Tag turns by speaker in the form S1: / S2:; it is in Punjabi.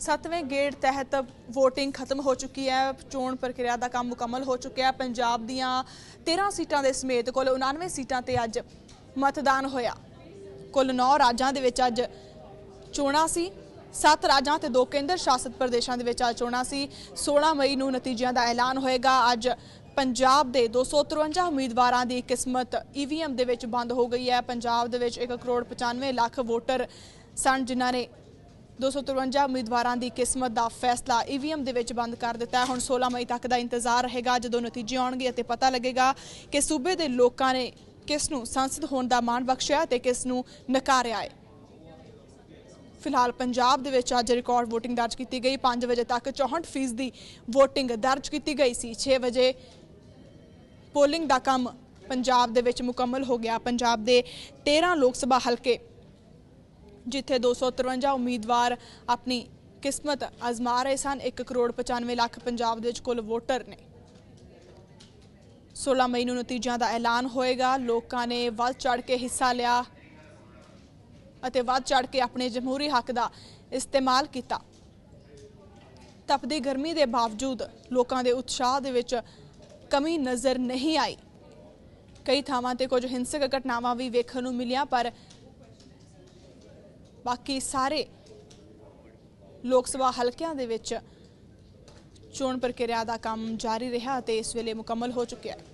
S1: ਸੱਤਵੇਂ ਗੇੜ ਤਹਿਤ VOTING ਖਤਮ ਹੋ ਚੁੱਕੀ ਹੈ। ਚੋਣ ਪ੍ਰਕਿਰਿਆ ਦਾ ਕੰਮ ਮੁਕੰਮਲ ਹੋ ਚੁੱਕਿਆ ਹੈ। ਪੰਜਾਬ ਦੀਆਂ 13 ਸੀਟਾਂ ਦੇ ਸਮੇਤ ਕੁੱਲ 99 ਸੀਟਾਂ ਤੇ ਅੱਜ ਮਤਦਾਨ ਹੋਇਆ। ਕੁੱਲ 9 ਰਾਜਾਂ ਦੇ ਵਿੱਚ ਅੱਜ ਚੋਣਾਂ ਸੀ। 7 ਰਾਜਾਂ ਤੇ 2 ਕੇਂਦਰ ਸ਼ਾਸਿਤ ਪ੍ਰਦੇਸ਼ਾਂ ਦੇ ਵਿੱਚ ਅੱਜ ਚੋਣਾਂ ਸੀ। 16 ਮਈ ਨੂੰ ਨਤੀਜਿਆਂ ਦਾ ਐਲਾਨ ਹੋਏਗਾ। ਅੱਜ ਪੰਜਾਬ ਦੇ 253 ਉਮੀਦਵਾਰਾਂ ਦੀ ਕਿਸਮਤ ਈਵੀਐਮ ਦੇ ਵਿੱਚ ਬੰਦ ਹੋ ਗਈ ਹੈ। ਪੰਜਾਬ ਦੇ ਵਿੱਚ 1 ਕਰੋੜ 95 ਲੱਖ ਵੋਟਰ ਸਨ ਜਿਨ੍ਹਾਂ ਨੇ 253 ਉਮੀਦਵਾਰਾਂ ਦੀ ਕਿਸਮਤ ਦਾ ਫੈਸਲਾ ਈਵੀਐਮ ਦੇ ਵਿੱਚ ਬੰਦ ਕਰ ਦਿੱਤਾ ਹੁਣ 16 ਮਈ ਤੱਕ ਦਾ ਇੰਤਜ਼ਾਰ ਰਹੇਗਾ, ਜਦੋਂ ਨਤੀਜੇ ਆਉਣਗੇ ਅਤੇ ਪਤਾ ਲੱਗੇਗਾ ਕਿ ਸੂਬੇ ਦੇ ਲੋਕਾਂ ਨੇ ਕਿਸ ਨੂੰ ਸੰਸਦ ਹੋਣ ਦਾ ਮਾਣ ਬਖਸ਼ਿਆ ਤੇ ਕਿਸ ਨੂੰ ਨਕਾਰਿਆ ਹੈ। ਫਿਲਹਾਲ ਪੰਜਾਬ ਦੇ ਵਿੱਚ ਅੱਜ ਰਿਕਾਰਡ VOTING ਦਰਜ ਕੀਤੀ ਗਈ। 5 ਵਜੇ ਤੱਕ 64% ਦੀ VOTING ਦਰਜ ਕੀਤੀ ਗਈ ਸੀ। 6 ਵਜੇ ਪੋਲਿੰਗ ਦਾ ਕੰਮ ਪੰਜਾਬ ਦੇ ਵਿੱਚ ਮੁਕੰਮਲ ਹੋ ਗਿਆ। ਪੰਜਾਬ ਦੇ 13 ਲੋਕ ਸਭਾ ਹਲਕੇ ਜਿੱਥੇ 253 ਉਮੀਦਵਾਰ ਆਪਣੀ ਕਿਸਮਤ ਅਜ਼ਮਾ ਰਹੇ ਸਨ 1 ਕਰੋੜ 95 ਲੱਖ ਪੰਜਾਬ ਦੇ ਵਿੱਚ ਕੁੱਲ ਵੋਟਰ ਨੇ। 16 ਮਈ ਨੂੰ ਨਤੀਜਿਆਂ ਦਾ ਐਲਾਨ ਹੋਏਗਾ। ਲੋਕਾਂ ਨੇ ਵੱਧ ਚੜ ਕੇ ਹਿੱਸਾ ਲਿਆ ਅਤੇ ਵੱਧ ਚੜ ਕੇ ਆਪਣੇ ਜਮਹੂਰੀ ਹੱਕ ਦਾ ਇਸਤੇਮਾਲ ਕੀਤਾ। ਤਪਦੀ ਗਰਮੀ ਦੇ ਬਾਵਜੂਦ ਲੋਕਾਂ ਦੇ ਉਤਸ਼ਾਹ ਦੇ ਵਿੱਚ ਕਮੀ ਨਜ਼ਰ ਨਹੀਂ ਆਈ। ਕਈ ਥਾਵਾਂ ਤੇ ਕੁਝ ਹਿੰਸਕ ਘਟਨਾਵਾਂ ਵੀ ਵੇਖਣ ਨੂੰ ਮਿਲੀਆਂ, ਪਰ ਬਾਕੀ ਸਾਰੇ ਲੋਕ ਸਭਾ ਹਲਕਿਆਂ ਦੇ ਵਿੱਚ ਚੋਣ ਪ੍ਰਕਿਰਿਆ ਦਾ ਕੰਮ ਜਾਰੀ ਰਿਹਾ ਅਤੇ ਇਸ ਵੇਲੇ ਮੁਕੰਮਲ ਹੋ ਚੁੱਕਿਆ ਹੈ।